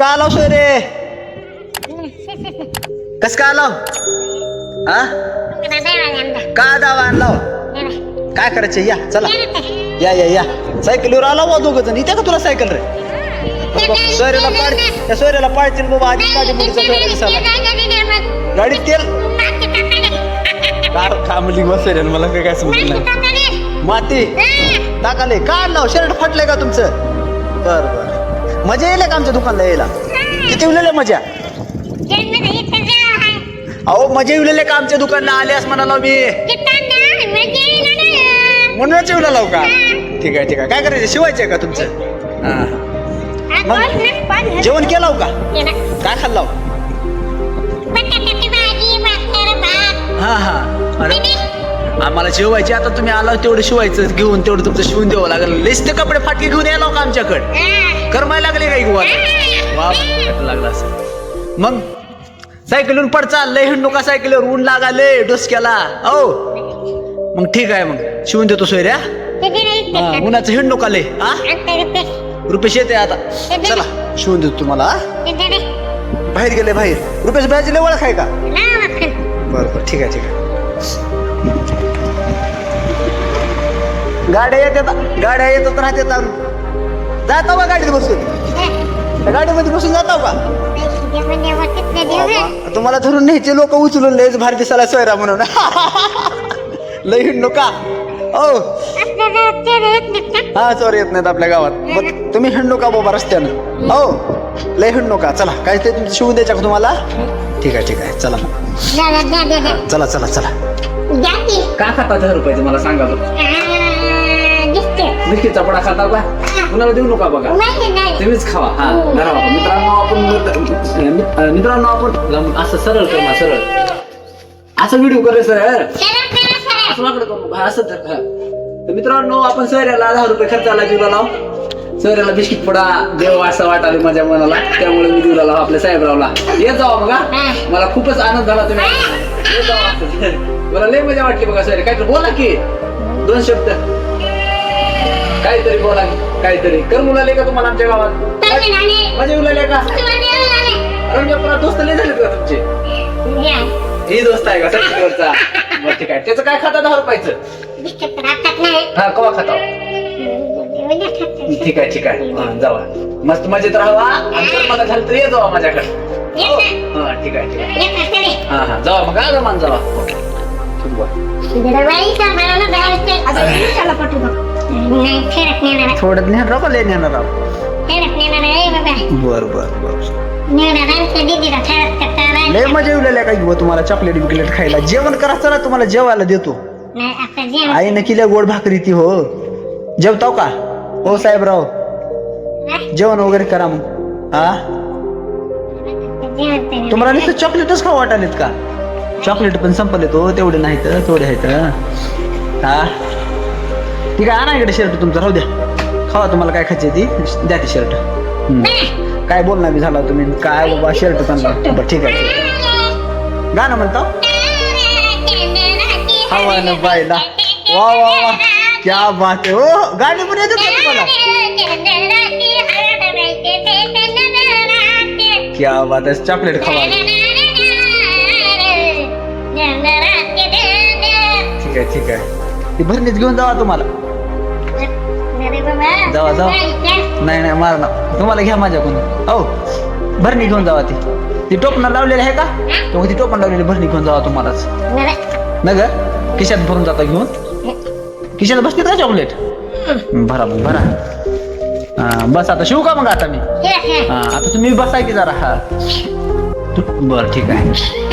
का आलाव सोयरे कस का आलाव हा? का दावा आणलाव काय करायचं? या चला. या या या. सायकलीवर आला वा दोघ जण. इथे का तुला सायकल रे? सोयऱ्याला पाड त्या सोयऱ्याला पाडतील बाबा आधी काठी मुलीचा गाडीत तेल कार कामली बसेल मला काय काय समजलं नाही. माती. टाकाले का आणलं शर्ट फाटलंय का तुमचं? बर बर. मजा येईल का आमच्या दुकानला यायला? किती उरलेलं मजा? अहो मजा येऊलेले का आमच्या दुकानला? आल्यास म्हणाला मी. म्हणूनच येऊ लाव का? ठीक आहे ठीक आहे. काय करायचं? शिवायचंय का तुमचं? हा. जेवण केलं हो का? काय खाल्लाव? हा हा. अरे. आम्हाला शिवायचे आता तुम्ही आला तेवढं शिवायचं घेऊन तेवढं तुमचं शिवून द्यावं लागेल. लिस्ट कपडे फाटके घेऊन यायला का आमच्याकडे. करमाय लागले काही गोवा वा लागला असं मग सायकलीवर पड चाललंय हिंडू का सायकलीवर ऊन लागाले डोसक्याला. हो. मग ठीक आहे मग शिवून देतो सोयऱ्या. उन्हाचं हिंडू का लय हा? रुपेश येते आता. चला शिवून देतो तुम्हाला? बाहेर गेले बाहेर. रुपेश बाहेरची लय ओळख आहे का? बरं बरं ठीक आहे ठीक आहे. गाड्या येतात गाड्या येतात राहतात जाता का गाडीत बसून. गाडीमध्ये बसून जाता का बाबा, तुम्हाला धरून न्यायचे लोक उचलून लयच भार दिसायला सोयरा म्हणून. लय हिंडलो का हो. हा सॉरी येत नाहीत आपल्या गावात. मग तुम्ही हिंडलो का बाबा रस्त्यानं. हो. लय हिंडलो का चला काय ते तुमचं शिवून द्यायचं का तुम्हाला? ठीक आहे ठीक आहे. चला. चला चला चला. का. खाता दहा रुपयाचं मला सांगा बिस्किटचा पडा खाता का कुणाला देऊ नका बघा. तुम्हीच खावा. हा जरा बाबा. मित्रांनो आपण मित- मित्रांनो आपण असं सरळ कर ना सरळ. असं व्हिडिओ करे सर असं वाकडं करू हा असं धर, हा. तर मित्रांनो आपण सऱ्याला दहा रुपये खर्चाला जीवला लाव. सऱ्याला बिस्किट पडा देव असं वाटाले माझ्या मनाला. त्यामुळे मी जीवला लाव आपल्या साहेबरावला. येत जावा बघा. मला खूपच आनंद झाला तुम्ही. येत जावा. मला लय मजा वाटली बघा सर काहीतरी बोला की. दोन शब्द. काहीतरी बोला काहीतरी. कर मुलाले का तुम्हाला आमच्या गावात? मजा येऊ लागल्या का? रंजपुरात दोस्त लय झाले का तुमचे? ही दोस्त आहे का? बरं ठीक आहे. त्याचं काय खाता दहा रुपयाचं? हा कवा खाता ठीक आहे ठीक आहे. हा, जावा. मस्त मजेत राहावा. आणि जर मला झालं तर ये जावा माझ्याकडे. हो. हा ठीक आहे ठीक आहे. हा हा. जावा मग हा रमान जावा. ठीक आहे. थोडं ज्ञान राहा लय ज्ञान राहा? बर बर बर. लय मजा येऊ लागल्या काही तुम्हाला चॉकलेट बिकलेट खायला. जेवण करा चला तुम्हाला जेवायला देतो. आईनं किल्या गोड भाकरी ती हो. जेवताव का? हो साहेबराव. जेवण वगैरे करा मग. हा? तुम्हाला नुसतं चॉकलेटच खाऊ वाटालेत का? चॉकलेट पण संपले तो हो. तेवढे नाही तर थोडे आहेत. हा? ठीक आहे आणा इकडे शर्ट तुमचं राहू द्या. खावा तुम्हाला काय खायची ती द्या ती शर्ट काय बोलणार बी झाला तुम्ही? काय बाबा शर्ट चांगला बरं ठीक आहे ठीक आहे. गाणं म्हणता. हवानं बायला. वा वा वा. क्या बात आहे. हो गाणी पण येतात का तुम्हाला? क्या बात आहे. चॉकलेट खावा. ठीक आहे ठीक आहे. ती भरणीच घेऊन जावा तुम्हाला. जावा जावा. नाही नाही मार ना. तुम्हाला घ्या माझ्याकडून हो भरणी घेऊन जावा ती. ती टोपणं लावलेली आहे का? तो ती टोपण लावलेली भरणी घेऊन जावा तुम्हालाच. न ग खिशात भरून जाता घेऊन. खिशात बसते का चॉकलेट भरा मग भरा बस आता शिवू का मग आता मी? आता तुम्ही बसाय की जरा. हा. तू- बरं ठीक आहे.